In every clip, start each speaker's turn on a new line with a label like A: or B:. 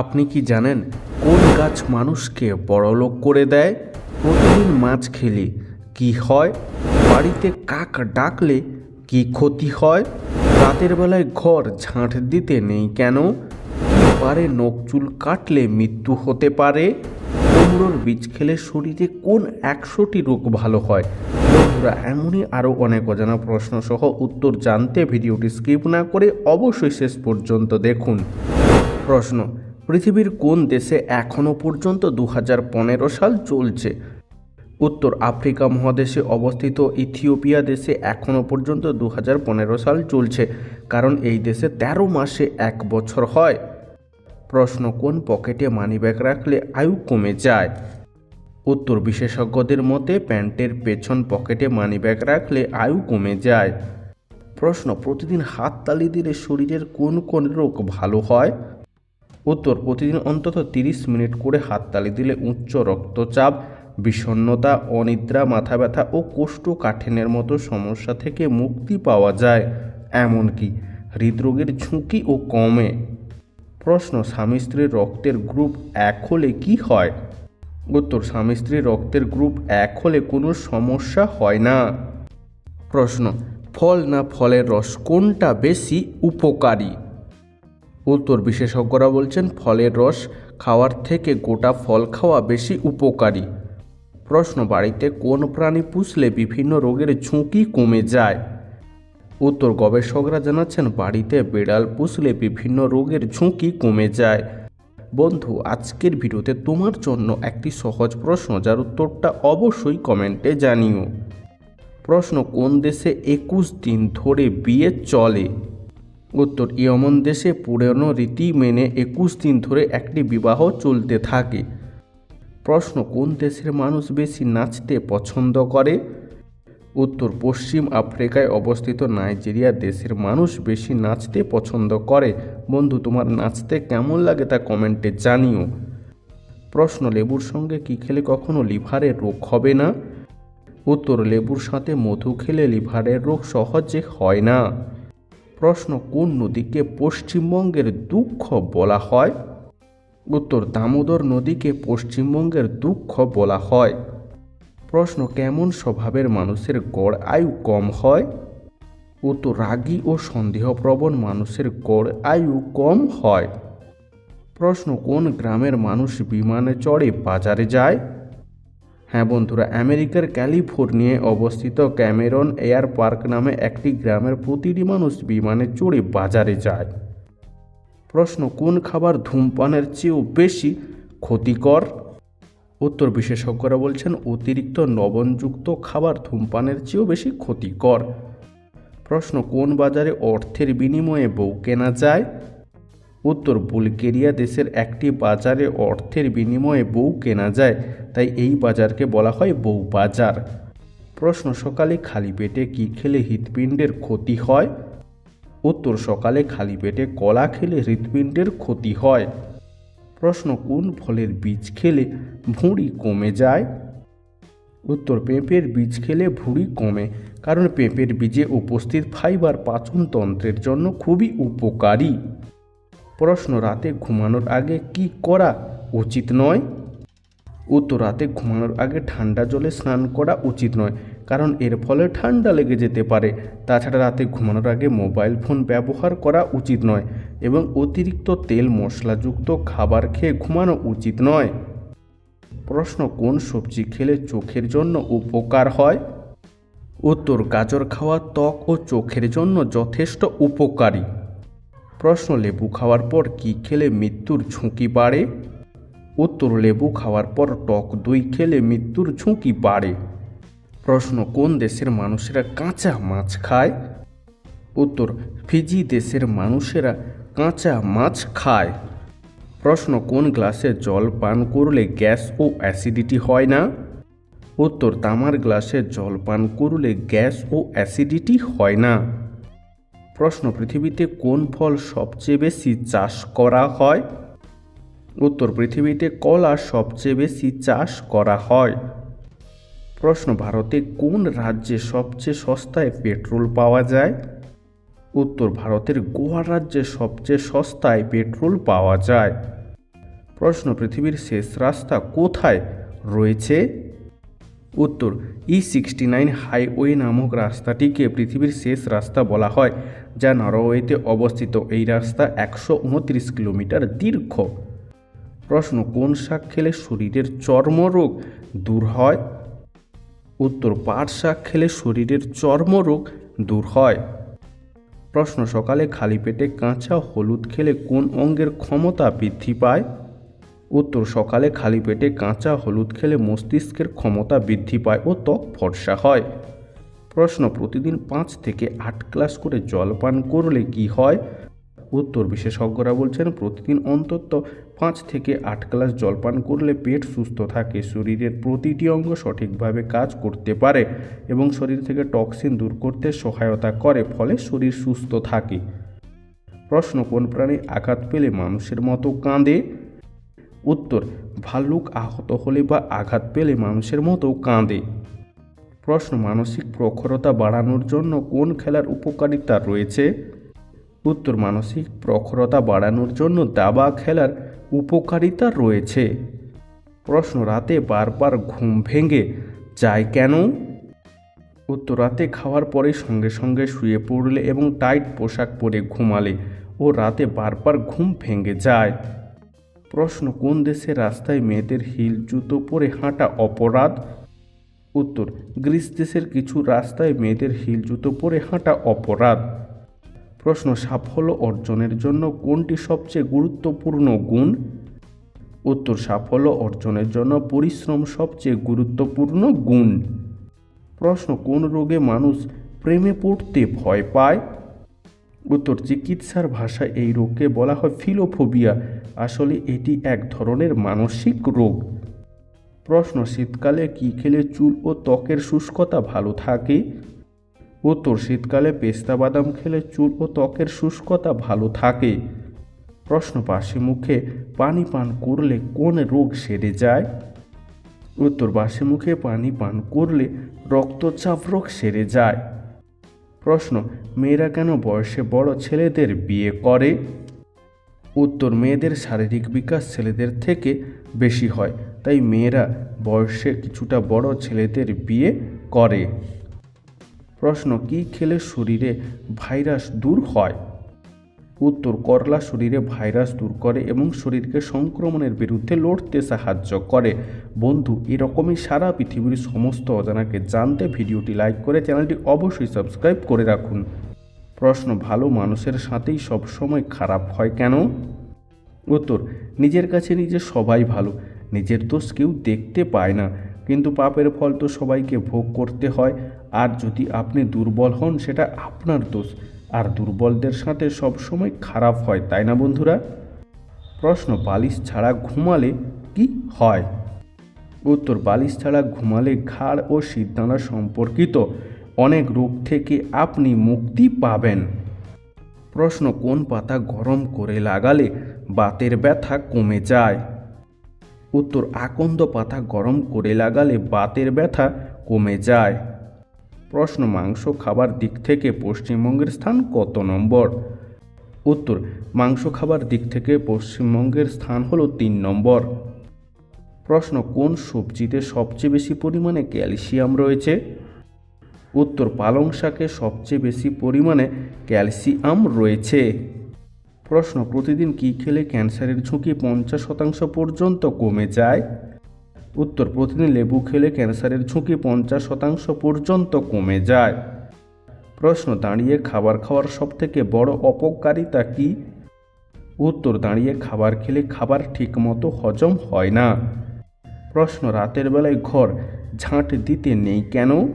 A: আপনি কি জানেন কোন গাছ মানুষকে বড়লোক করে দেয়? প্রতিদিন মাছ খেলে কি হয়? বাড়িতে কাক ডাকলে কি ক্ষতি হয়? রাতের বেলায় ঘর ঝাঁট দিতে নেই কেন? পারে নখ চুল কাটলে মৃত্যু হতে পারে? কুমড়োর বীজ খেলে শরীরে কোন একশোটি রোগ ভালো হয়? বন্ধুরা, এমনই আরও অনেক অজানা প্রশ্ন সহ উত্তর জানতে ভিডিওটি স্কিপ না করে অবশ্যই শেষ পর্যন্ত দেখুন। প্রশ্ন পৃথিবীর কোন দেশে এখনও পর্যন্ত দু হাজার পনেরো সাল চলছে? উত্তর আফ্রিকা মহাদেশে অবস্থিত ইথিওপিয়া দেশে এখনও পর্যন্ত দু হাজার পনেরো সাল চলছে, কারণ এই দেশে ১৩ মাসে এক বছর হয়। প্রশ্ন, কোন পকেটে মানিব্যাগ রাখলে আয়ু কমে যায়? উত্তর, বিশেষজ্ঞদের মতে প্যান্টের পেছন পকেটে মানিব্যাগ রাখলে আয়ু কমে যায়। প্রশ্ন, প্রতিদিন হাততালি দিলে শরীরের কোন কোন রোগ ভালো হয়? উত্তর, প্রতিদিন অন্তত তিরিশ মিনিট করে হাততালি দিলে উচ্চ রক্তচাপ, বিষণ্ণতা, অনিদ্রা, মাথা ব্যথা ও কোষ্ঠকাঠিন্যের মতো সমস্যা থেকে মুক্তি পাওয়া যায়। এমনকি হৃদরোগের ঝুঁকিও কমে। প্রশ্ন, স্বামী স্ত্রীর রক্তের গ্রুপ এক হলে কি হয়? উত্তর, স্বামী স্ত্রীর রক্তের গ্রুপ এক হলে কোনো সমস্যা হয় না। প্রশ্ন, ফল না ফলের রস কোনটা বেশি উপকারী? উত্তর বিশেষজ্ঞরা বলছেন, ফলের রস খাওয়ার থেকে গোটা ফল খাওয়া বেশি উপকারী। প্রশ্ন, বাড়িতে কোন প্রাণী পুষলে বিভিন্ন রোগের ঝুঁকি কমে যায়? উত্তর, গবেষকরা জানাচ্ছেন, বাড়িতে বিড়াল পুষলে বিভিন্ন রোগের ঝুঁকি কমে যায়। বন্ধু, আজকের ভিডিওতে তোমার জন্য একটি সহজ প্রশ্ন, যার উত্তরটা অবশ্যই কমেন্টে জানিও। প্রশ্ন, কোন দেশে একুশ দিন ধরে বিয়ে চলে? উত্তর ইয়মন দেশে পুরনো রীতি মেনে একুশ দিন ধরে একটি বিবাহ চলতে থাকে। প্রশ্ন, কোন দেশের মানুষ বেশি নাচতে পছন্দ করে? উত্তর, পশ্চিম আফ্রিকায় অবস্থিত নাইজেরিয়া দেশের মানুষ বেশি নাচতে পছন্দ করে। বন্ধু, তোমার নাচতে কেমন লাগে তা কমেন্টে জানিও। প্রশ্ন, লেবুর সঙ্গে কি খেলে কখনো লিভারের রোগ হবে না? উত্তর, লেবুর সাথে মধু খেলে লিভারের রোগ সহজে হয় না। প্রশ্ন কোন নদীকে পশ্চিমবঙ্গের দুঃখ বলা হয়? উত্তর, দামোদর নদীকে পশ্চিমবঙ্গের দুঃখ বলা হয়। প্রশ্ন, কেমন স্বভাবের মানুষের গড় আয়ু কম হয়? উত্তর, রাগী ও সন্দেহপ্রবণ মানুষের গড় আয়ু কম হয়। প্রশ্ন, কোন গ্রামের মানুষ বিমানে চড়ে বাজারে যায়? হ্যাঁ বন্ধুরা, আমেরিকার ক্যালিফোর্নিয়ায় অবস্থিত ক্যামেরন এয়ার পার্ক নামে একটি গ্রামের প্রতিটি মানুষ বিমানে চড়ে বাজারে যায়। প্রশ্ন, কোন খাবার ধূমপানের চেয়েও বেশি ক্ষতিকর? উত্তর, বিশেষজ্ঞরা বলছেন অতিরিক্ত লবণযুক্ত খাবার ধূমপানের চেয়েও বেশি ক্ষতিকর। প্রশ্ন, কোন বাজারে অর্থের বিনিময়ে বউ কেনা যায়? উত্তর বুলগেরিয়া দেশের একটি বাজারে অর্থের বিনিময়ে বউ কেনা যায়, তাই এই বাজারকে বলা হয় বউ বাজার। প্রশ্ন, সকালে খালি পেটে কী খেলে হৃৎপিণ্ডের ক্ষতি হয়? উত্তর, সকালে খালি পেটে কলা খেলে হৃৎপিণ্ডের ক্ষতি হয়। প্রশ্ন, কোন ফলের বীজ খেলে ভুঁড়ি কমে যায়? উত্তর, পেঁপের বীজ খেলে ভুঁড়ি কমে, কারণ পেঁপের বীজে উপস্থিত ফাইবার পাচনতন্ত্রের জন্য খুবই উপকারী। প্রশ্ন, রাতে ঘুমানোর আগে কি করা উচিত নয়? উত্তর, রাতে ঘুমানোর আগে ঠান্ডা জলে স্নান করা উচিত নয়, কারণ এর ফলে ঠান্ডা লেগে যেতে পারে। তাছাড়া রাতে ঘুমানোর আগে মোবাইল ফোন ব্যবহার করা উচিত নয় এবং অতিরিক্ত তেল, মশলাযুক্ত খাবার খেয়ে ঘুমানো উচিত নয়। প্রশ্ন, কোন সবজি খেলে চোখের জন্য উপকার হয়? উত্তর, গাজর খাওয়া ত্বক ও চোখের জন্য যথেষ্ট উপকারী। প্রশ্ন, লেবু খাওয়ার পর কি খেলে মৃত্যুর ঝুঁকি বাড়ে? উত্তর, লেবু খাওয়ার পর টক দই খেলে মৃত্যুর ঝুঁকি বাড়ে। প্রশ্ন, কোন দেশের মানুষেরা কাঁচা মাছ খায়? উত্তর, ফিজি দেশের মানুষেরা কাঁচা মাছ খায়। প্রশ্ন, কোন গ্লাসে জল পান করলে গ্যাস ও অ্যাসিডিটি হয় না? উত্তর, তামার গ্লাসে জল পান করলে গ্যাস ও অ্যাসিডিটি হয় না। প্রশ্ন, পৃথিবীতে কোন ফল সবচেয়ে বেশি চাষ করা হয়? উত্তর, পৃথিবীতে কলা সবচেয়ে বেশি চাষ করা হয়। প্রশ্ন, ভারতে কোন রাজ্যে সবচেয়ে সস্তায় পেট্রোল পাওয়া যায়? উত্তর, ভারতের গোয়া রাজ্যে সবচেয়ে সস্তায় পেট্রোল পাওয়া যায়। প্রশ্ন, পৃথিবীর শেষ রাস্তা কোথায় রয়েছে? উত্তর ই সিক্সটি নাইন হাইওয়ে নামক রাস্তাটিকে পৃথিবীর শেষ রাস্তা বলা হয়, যা নরওয়েতে অবস্থিত। এই রাস্তা একশো উনত্রিশ কিলোমিটার দীর্ঘ। প্রশ্ন, কোন শাক খেলে শরীরের চর্মরোগ দূর হয়? উত্তর, পাট শাক খেলে শরীরের চর্মরোগ দূর হয়। প্রশ্ন, সকালে খালি পেটে কাঁচা হলুদ খেলে কোন অঙ্গের ক্ষমতা বৃদ্ধি পায়? উত্তর সকালে খালি পেটে কাঁচা হলুদ খেলে মস্তিষ্কের ক্ষমতা বৃদ্ধি পায় ও ত্বক ফর্সা হয়। প্রশ্ন, প্রতিদিন পাঁচ থেকে আট গ্লাস করে জল পান করলে কি হয়? উত্তর, বিশেষজ্ঞরা বলছেন, প্রতিদিন অন্তত পাঁচ থেকে আট গ্লাস জল পান করলে পেট সুস্থ থাকে, শরীরের প্রতিটি অঙ্গ সঠিকভাবে কাজ করতে পারে এবং শরীর থেকে টক্সিন দূর করতে সহায়তা করে, ফলে শরীর সুস্থ থাকে। প্রশ্ন, কোন প্রাণী আঘাত পেলে মানুষের মতো কাঁদে? উত্তর ভাল্লুক আহত হলে বা আঘাত পেলে মানুষের মতো কাঁদে। প্রশ্ন, মানসিক প্রখরতা বাড়ানোর জন্য কোন খেলার উপকারিতা রয়েছে? উত্তর, মানসিক প্রখরতা বাড়ানোর জন্য দাবা খেলার উপকারিতা রয়েছে। প্রশ্ন, রাতে বারবার ঘুম ভেঙে যায় কেন? উত্তর, রাতে খাওয়ার পরে সঙ্গে সঙ্গে শুয়ে পড়লে এবং টাইট পোশাক পরে ঘুমালে ও রাতে বারবার ঘুম ভেঙে যায়। প্রশ্ন, কোন দেশের রাস্তায় মেয়েদের হিল জুতো পরে হাঁটা অপরাধ? উত্তর, গ্রিস দেশের কিছু রাস্তায় মেয়েদের হিল জুতো পরে হাঁটা অপরাধ। প্রশ্ন, সাফল্য অর্জনের জন্য কোনটি সবচেয়ে গুরুত্বপূর্ণ গুণ? উত্তর, সাফল্য অর্জনের জন্য পরিশ্রম সবচেয়ে গুরুত্বপূর্ণ গুণ। প্রশ্ন, কোন রোগে মানুষ প্রেমে পড়তে ভয় পায়? উত্তর, চিকিৎসার ভাষায় এই রোগকে বলা হয় ফিলোফোবিয়া। আসলে এটি এক ধরনের মানসিক রোগ। প্রশ্ন, শীতকালে কি খেলে চুল ও ত্বকের শুষ্কতা ভালো থাকে? উত্তর, শীতকালে পেস্তা বাদাম খেলে চুল ও ত্বকের শুষ্কতা ভালো থাকে। প্রশ্ন, বাসি মুখে পানি পান করলে কোন রোগ সেরে যায়? উত্তর, বাসি মুখে পানি পান করলে রক্তচাপ রোগ সেরে যায়। প্রশ্ন, মেয়েরা কেন বয়সে বড় ছেলেদের বিয়ে করে? উত্তর মেয়েদের শারীরিক বিকাশ ছেলেদের থেকে বেশি হয়, তাই মেয়েরা বয়সে কিছুটা বড় ছেলেদের বিয়ে করে। প্রশ্ন, কি খেলে শরীরে ভাইরাস দূর হয়? উত্তর, করলা শরীরে ভাইরাস দূর করে এবং শরীরকে সংক্রমণের বিরুদ্ধে লড়তে সাহায্য করে। বন্ধু, এরকমই সারা পৃথিবীর সমস্ত অজানাকে জানতে ভিডিওটি লাইক করে চ্যানেলটি অবশ্যই সাবস্ক্রাইব করে রাখুন। প্রশ্ন ভালো মানুষের সাথেই সবসময় খারাপ হয় কেন? উত্তর, নিজের কাছে নিজে সবাই ভালো, নিজের দোষ কেউ দেখতে পায় না, কিন্তু পাপের ফল তো সবাইকে ভোগ করতে হয়, আর যদি আপনি দুর্বল হন সেটা আপনার দোষ, আর দুর্বলদের সাথে সবসময় খারাপ হয়, তাই না বন্ধুরা? প্রশ্ন, বালিশ ছাড়া ঘুমালে কি হয়? উত্তর, বালিশ ছাড়া ঘুমালে ঘাড় ও সিদ্ধানা সম্পর্কিত অনেক রোগ থেকে আপনি মুক্তি পাবেন। প্রশ্ন, কোন পাতা গরম করে লাগালে বাতের ব্যথা কমে যায়? উত্তর, আকন্দ পাতা গরম করে লাগালে বাতের ব্যথা কমে যায়। প্রশ্ন, মাংস খাবার দিক থেকে পশ্চিমবঙ্গের স্থান কত নম্বর? উত্তর, মাংস খাবার দিক থেকে পশ্চিমবঙ্গের স্থান হলো তিন নম্বর। প্রশ্ন, কোন সবজিতে সবচেয়ে বেশি পরিমাণে ক্যালসিয়াম রয়েছে? উত্তর পালং শাকে সবচেয়ে বেশি পরিমাণে ক্যালসিয়াম রয়েছে। প্রশ্ন, প্রতিদিন কী খেলে ক্যান্সারের ঝুঁকি পঞ্চাশ শতাংশ পর্যন্ত কমে যায়? উত্তর, প্রতিদিন লেবু খেলে ক্যান্সারের ঝুঁকি পঞ্চাশ শতাংশ পর্যন্ত কমে যায়। প্রশ্ন, দাঁড়িয়ে খাবার খাওয়ার সবথেকে বড় অপকারিতা কি? উত্তর, দাঁড়িয়ে খাবার খেলে খাবার ঠিকমতো হজম হয় না। প্রশ্ন, রাতের বেলায় ঘর ঝাঁট দিতে নেই কেন?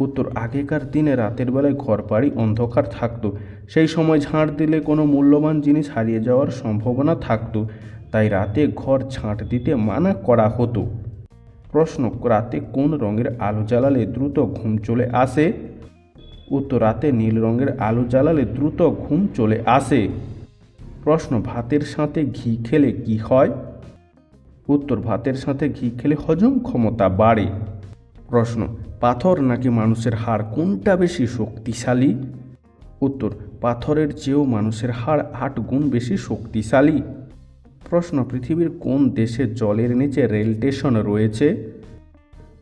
A: উত্তর, আগেকার দিনে রাতের বেলায় ঘর বাড়ি অন্ধকার থাকতো। সেই সময় ঝাঁট দিলে কোনো মূল্যবান জিনিস হারিয়ে যাওয়ার সম্ভাবনা থাকতো। তাই রাতে ঘর ঝাঁট দিতে মানা করা হতো। প্রশ্ন, রাতে কোন রঙের আলো জ্বালালে দ্রুত ঘুম চলে আসে? উত্তর, রাতে নীল রঙের আলো জ্বালালে দ্রুত ঘুম চলে আসে। প্রশ্ন, ভাতের সাথে ঘি খেলে কি হয়? উত্তর, ভাতের সাথে ঘি খেলে হজম ক্ষমতা বাড়ে। প্রশ্ন পাথর নাকি মানুষের হাড় কোনটা বেশি শক্তিশালী? উত্তর, পাথরের চেয়েও মানুষের হাড় আট গুণ বেশি শক্তিশালী। প্রশ্ন, পৃথিবীর কোন দেশে জলের নিচে রেল স্টেশন রয়েছে?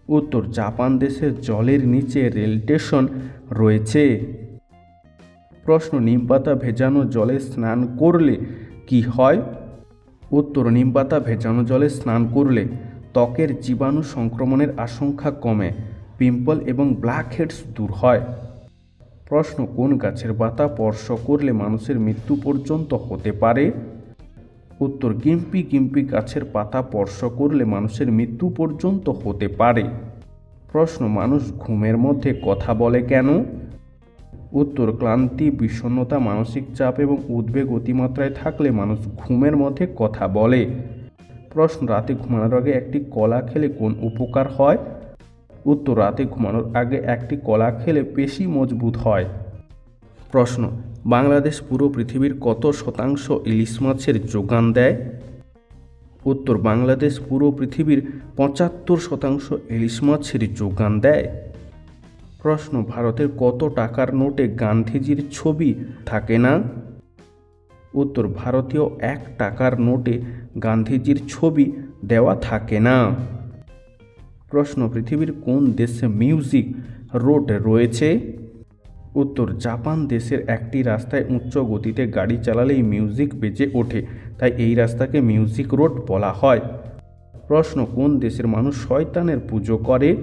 A: উত্তর, জাপান দেশের জলের নিচে রেল স্টেশন রয়েছে। প্রশ্ন নিমপাতা ভেজানো জলে স্নান করলে কি হয়? উত্তর নিমপাতা ভেজানো জলে স্নান করলে ত্বকের জীবাণু সংক্রমণের আশঙ্কা কমে। পিম্পল এবং ব্ল্যাক হেডস দূর হয়। প্রশ্ন, কোন গাছের পাতা স্পর্শ করলে মানুষের মৃত্যু পর্যন্ত হতে পারে? উত্তর, গিম্পি গিম্পি গাছের পাতা স্পর্শ করলে মানুষের মৃত্যু পর্যন্ত হতে পারে। প্রশ্ন, মানুষ ঘুমের মধ্যে কথা বলে কেন? উত্তর, ক্লান্তি, বিষণ্ণতা, মানসিক চাপ এবং উদ্বেগ অতিমাত্রায় থাকলে মানুষ ঘুমের মধ্যে কথা বলে। প্রশ্ন, রাতে ঘুমানোর আগে একটি কলা খেলে কোন উপকার হয়? উত্তর রাতে ঘুমানোর আগে একটি কলা খেলে পেশি মজবুত হয়। প্রশ্ন, বাংলাদেশ পুরো পৃথিবীর কত শতাংশ ইলিশ মাছের যোগান দেয়? উত্তর, বাংলাদেশ পুরো পৃথিবীর পঁচাত্তর শতাংশ ইলিশ মাছের যোগান দেয়। প্রশ্ন, ভারতের কত টাকার নোটে গান্ধীজির ছবি থাকে না? উত্তর, ভারতীয় এক টাকার নোটে গান্ধীজির ছবি দেওয়া থাকে না। প্রশ্ন, পৃথিবীর কোন দেশে মিউজিক রোড রয়েছে? উত্তর, জাপান দেশের একটি রাস্তায় উচ্চ গতিতে গাড়ি চালালেই মিউজিক বেজে ওঠে, তাই এই রাস্তাকে মিউজিক রোড বলা হয়। প্রশ্ন, কোন দেশের মানুষ শয়তানের পুজো করে?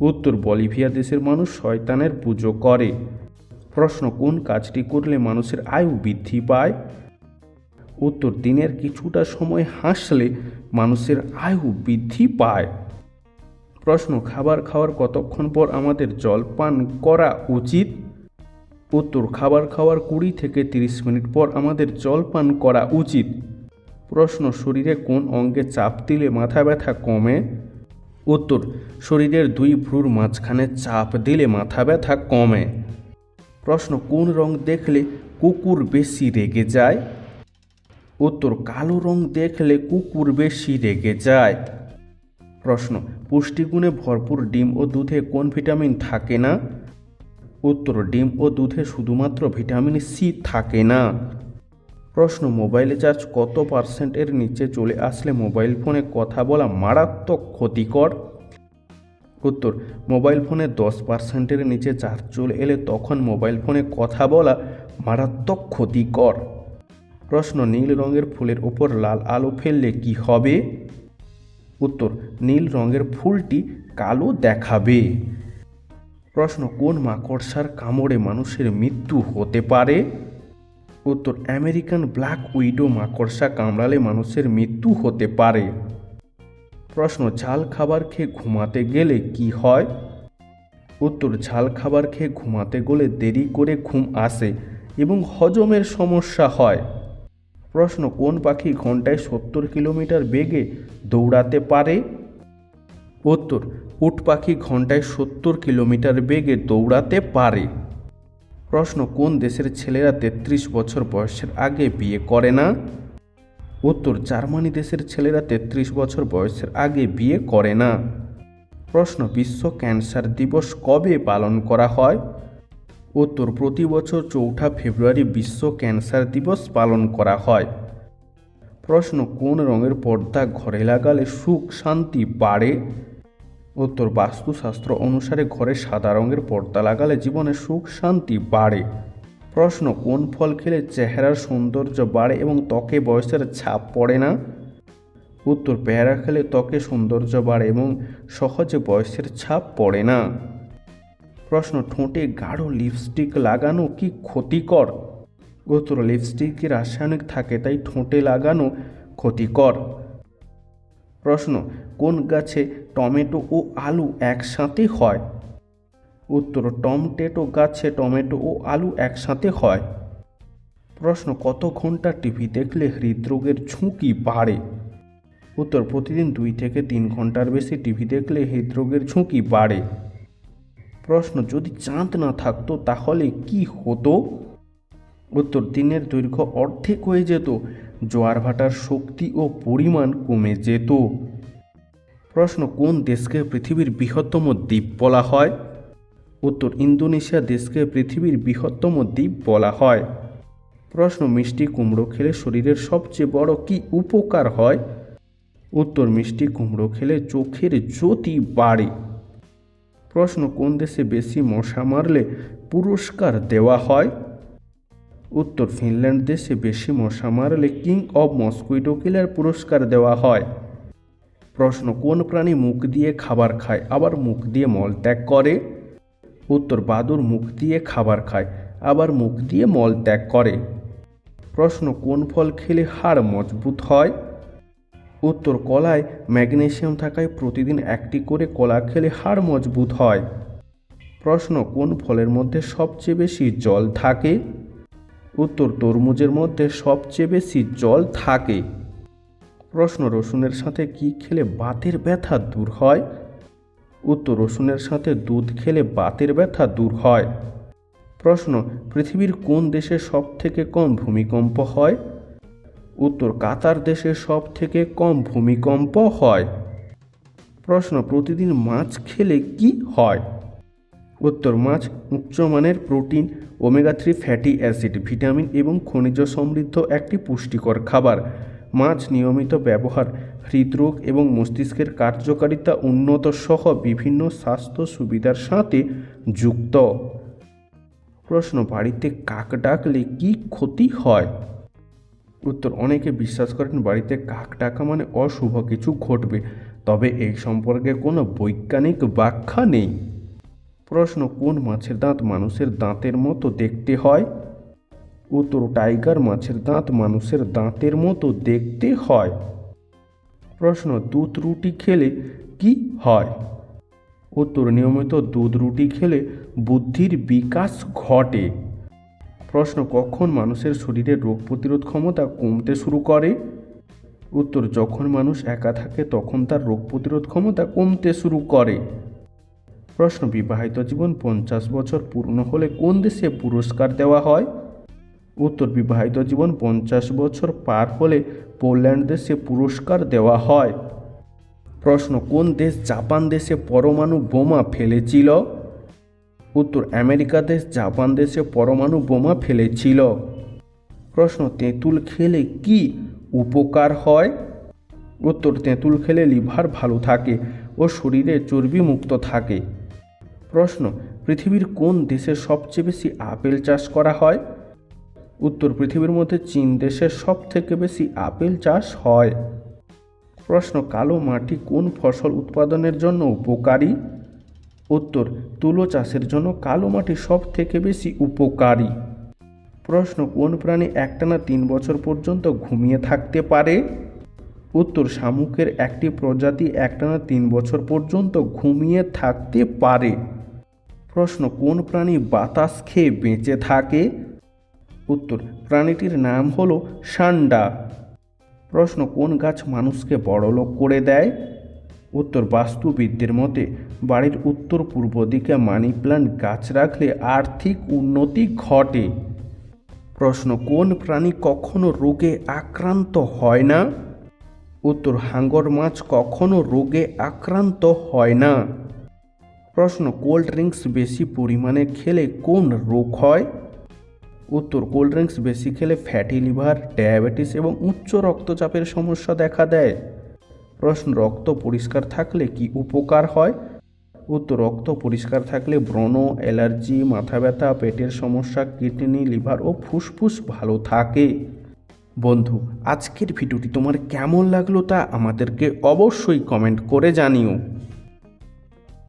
A: উত্তর, বলিভিয়া দেশের মানুষ শয়তানের পুজো করে। প্রশ্ন, কোন কাজটি করলে মানুষের আয়ু বৃদ্ধি পায়? উত্তর, দিনের কিছুটা সময় হাসলে মানুষের আয়ু বৃদ্ধি পায়। প্রশ্ন, খাবার খাওয়ার কতক্ষণ পর আমাদের জল পান করা উচিত? উত্তর, খাবার খাওয়ার কুড়ি থেকে তিরিশ মিনিট পর আমাদের জল পান করা উচিত। প্রশ্ন, শরীরে কোন অঙ্গে চাপ দিলে মাথা ব্যথা কমে? উত্তর, শরীরের দুই ভ্রুর মাঝখানে চাপ দিলে মাথা ব্যথা কমে। প্রশ্ন, কোন রং দেখলে কুকুর বেশি রেগে যায়? উত্তর, কালো রং দেখলে কুকুর বেশি রেগে যায়। প্রশ্ন পুষ্টিগুণে ভরপুর ডিম ও দুধে কোন ভিটামিন থাকে না? উত্তর, ডিম ও দুধে শুধুমাত্র ভিটামিন সি থাকে না। প্রশ্ন, মোবাইলে চার্জ কত পার্সেন্টের নিচে চলে আসলে মোবাইল ফোনে কথা বলা মারাত্মক ক্ষতিকর? উত্তর, মোবাইল ফোনে দশ পার্সেন্টের নিচে চার্জ চলে এলে তখন মোবাইল ফোনে কথা বলা মারাত্মক ক্ষতিকর। প্রশ্ন, নীল রঙের ফুলের উপর লাল আলো ফেললে কি হবে? উত্তর, নীল রঙের ফুলটি কালো দেখাবে। প্রশ্ন, কোন মাকড়সার কামড়ে মানুষের মৃত্যু হতে পারে? উত্তর, আমেরিকান ব্ল্যাক উইডো মাকড়সা কামড়ালে মানুষের মৃত্যু হতে পারে। প্রশ্ন, ঝাল খাবার খেয়ে ঘুমাতে গেলে কি হয়? উত্তর, ঝাল খাবার খেয়ে ঘুমাতে গেলে দেরি করে ঘুম আসে এবং হজমের সমস্যা হয়। প্রশ্ন, কোন পাখি ঘন্টায় সত্তর কিলোমিটার বেগে দৌড়াতে পারে? উত্তর, উট পাখি ঘন্টায় সত্তর কিলোমিটার বেগে দৌড়াতে পারে। প্রশ্ন, কোন দেশের ছেলেরা তেত্রিশ বছর বয়সের আগে বিয়ে করে না? উত্তর, জার্মানি দেশের ছেলেরা তেত্রিশ বছর বয়সের আগে বিয়ে করে না। প্রশ্ন, বিশ্ব ক্যান্সার দিবস কবে পালন করা হয়? উত্তর, প্রতি বছর চৌঠা ফেব্রুয়ারি বিশ্ব ক্যান্সার দিবস পালন করা হয়। প্রশ্ন, কোন রঙের পর্দা ঘরে লাগালে সুখ, শান্তি বাড়ে? উত্তর, বাস্তুশাস্ত্র অনুসারে ঘরে সাদা রঙের পর্দা লাগালে জীবনে সুখ, শান্তি বাড়ে। প্রশ্ন, কোন ফল খেলে চেহারার সৌন্দর্য বাড়ে এবং ত্বকে বয়সের ছাপ পড়ে না? উত্তর, পেয়ারা খেলে ত্বকে সৌন্দর্য বাড়ে এবং সহজে বয়সের ছাপ পড়ে না। প্রশ্ন, ঠোঁটে গাঢ় লিপস্টিক লাগানো কি ক্ষতিকর? উত্তর লিপস্টিকে রাসায়নিক থাকে, তাই ঠোঁটে লাগানো ক্ষতিকর। প্রশ্ন, কোন গাছে টমেটো ও আলু একসাথে হয়? উত্তর টমটেটো গাছে টমেটো ও আলু একসাথে হয়। প্রশ্ন, কত ঘণ্টা টিভি দেখলে হৃদরোগের ঝুঁকি বাড়ে? উত্তর, প্রতিদিন দুই থেকে তিন ঘণ্টার বেশি টিভি দেখলে হৃদরোগের ঝুঁকি বাড়ে। প্রশ্ন যদি চাঁদ না থাকতো, তাহলে কি হতো? উত্তর, দিনের দৈর্ঘ্য অর্ধেক হয়ে যেত, জোয়ার ভাটার শক্তি ও পরিমাণ কমে যেত। প্রশ্ন, কোন দেশকে পৃথিবীর বৃহত্তম দ্বীপ বলা হয়? উত্তর, ইন্দোনেশিয়া দেশকে পৃথিবীর বৃহত্তম দ্বীপ বলা হয়। প্রশ্ন, মিষ্টি কুমড়ো খেলে শরীরের সবচেয়ে বড় কি উপকার হয়? উত্তর, মিষ্টি কুমড়ো খেলে চোখের জ্যোতি বাড়ে। প্রশ্ন, কোন দেশে বেশি মশা মারলে পুরস্কার দেওয়া হয়? উত্তর, ফিনল্যান্ড দেশে বেশি মশা মারলে কিং অব মস্কুইটো কিলার পুরস্কার দেওয়া হয়। প্রশ্ন, কোন প্রাণী মুখ দিয়ে খাবার খায়? আবার মুখ দিয়ে মল ত্যাগ করে? উত্তর, বাদুর মুখ দিয়ে খাবার খায়, আবার মুখ দিয়ে মল ত্যাগ করে। প্রশ্ন, কোন ফল খেলে হাড় মজবুত হয়? উত্তর কলায় ম্যাগনেশিয়াম থাকায় প্রতিদিন একটি করে কলা খেলে হাড় মজবুত হয়। প্রশ্ন, কোন ফলের মধ্যে সবচেয়ে বেশি জল থাকে? উত্তর, তরমুজের মধ্যে সবচেয়ে বেশি জল থাকে। প্রশ্ন, রসুনের সাথে কি খেলে বাতের ব্যথা দূর হয়? উত্তর, রসুনের সাথে দুধ খেলে বাতের ব্যথা দূর হয়। প্রশ্ন, পৃথিবীর কোন দেশে সব থেকে কম ভূমিকম্প হয়? উত্তর কাতার দেশে সব থেকে কম ভূমিকম্প হয়। প্রশ্ন, প্রতিদিন মাছ খেলে কি হয়? উত্তর, মাছ উচ্চমানের protein, omega three fatty acid, vitamin এবং খনিজ সমৃদ্ধ একটি পুষ্টিকর খাবার। মাছ নিয়মিত ব্যবহার, হৃদরোগ এবং মস্তিষ্কের কার্যকারিতা উন্নত সহ বিভিন্ন স্বাস্থ্য সুবিধার সাথে যুক্ত। প্রশ্ন, বাড়িতে কাক ডাকলে কি ক্ষতি হয়? উত্তর, অনেকে বিশ্বাস করেন বাড়িতে কাক ডাকা মানে অশুভ কিছু ঘটবে, তবে এই সম্পর্কে কোনো বৈজ্ঞানিক ব্যাখ্যা নেই। প্রশ্ন, কোন মাছের দাঁত মানুষের দাঁতের মতো দেখতে হয়? উত্তর, টাইগার মাছের দাঁত মানুষের দাঁতের মতো দেখতে হয়। প্রশ্ন, দুধ রুটি খেলে কি হয়? উত্তর, নিয়মিত দুধ রুটি খেলে বুদ্ধির বিকাশ ঘটে। প্রশ্ন, কখন মানুষের শরীরে রোগ প্রতিরোধ ক্ষমতা কমতে শুরু করে? উত্তর, যখন মানুষ একা থাকে, তখন তার রোগ প্রতিরোধ ক্ষমতা কমতে শুরু করে। প্রশ্ন, বিবাহিত জীবন পঞ্চাশ বছর পূর্ণ হলে কোন দেশে পুরস্কার দেওয়া হয়? উত্তর, বিবাহিত জীবন পঞ্চাশ বছর পার হলে পোল্যান্ড দেশে পুরস্কার দেওয়া হয়। প্রশ্ন, কোন দেশ জাপান দেশে পরমাণু বোমা ফেলেছিল? উত্তর আমেরিকা দেশ, জাপান দেশে পরমাণু বোমা ফেলেছিল। প্রশ্ন, তেঁতুল খেলে কি উপকার হয়? উত্তর, তেঁতুল খেলে লিভার ভালো থাকে ও শরীরে চর্বি মুক্ত থাকে। প্রশ্ন, পৃথিবীর কোন দেশে সবচেয়ে বেশি আপেল চাষ করা হয়? উত্তর, পৃথিবীর মধ্যে চীন দেশে সব থেকে বেশি আপেল চাষ হয়। প্রশ্ন, কালো মাটি কোন ফসল উৎপাদনের জন্য উপকারী? উত্তর, তুলো চাষের জন্য কালো মাটি সব থেকে বেশি উপকারী। প্রশ্ন, কোন প্রাণী একটানা তিন বছর পর্যন্ত ঘুমিয়ে থাকতে পারে? উত্তর, শামুকের একটি প্রজাতি একটানা তিন বছর পর্যন্ত ঘুমিয়ে থাকতে পারে। প্রশ্ন, কোন প্রাণী বাতাস খেয়ে বেঁচে থাকে? উত্তর, প্রাণীটির নাম হলো সান্ডা। প্রশ্ন, কোন গাছ মানুষকে বড়লোক করে দেয়? উত্তর বাস্তুবিদদের মতে, বাড়ির উত্তর পূর্ব দিকে মানি প্ল্যান্ট গাছ রাখলে আর্থিক উন্নতি ঘটে। প্রশ্ন, কোন প্রাণী কখনো রোগে আক্রান্ত হয় না? উত্তর, হাঙ্গর মাছ কখনো রোগে আক্রান্ত হয় না। প্রশ্ন, কোল্ড ড্রিঙ্কস বেশি পরিমাণে খেলে কোন রোগ হয়? উত্তর, কোল্ড ড্রিঙ্কস বেশি খেলে ফ্যাটি লিভার, ডায়াবেটিস এবং উচ্চ রক্তচাপের সমস্যা দেখা দেয়। প্রশ্ন, রক্ত পরিষ্কার থাকলে কি উপকার হয়? উত্তর, রক্ত পরিষ্কার থাকলে ব্রণ, অ্যালার্জি, মাথা ব্যথা, পেটের সমস্যা, কিডনি, লিভার ও ফুসফুস ভালো থাকে। বন্ধু, আজকের ভিডিওটি তোমার কেমন লাগল তা আমাদেরকে অবশ্যই কমেন্ট করে জানিও।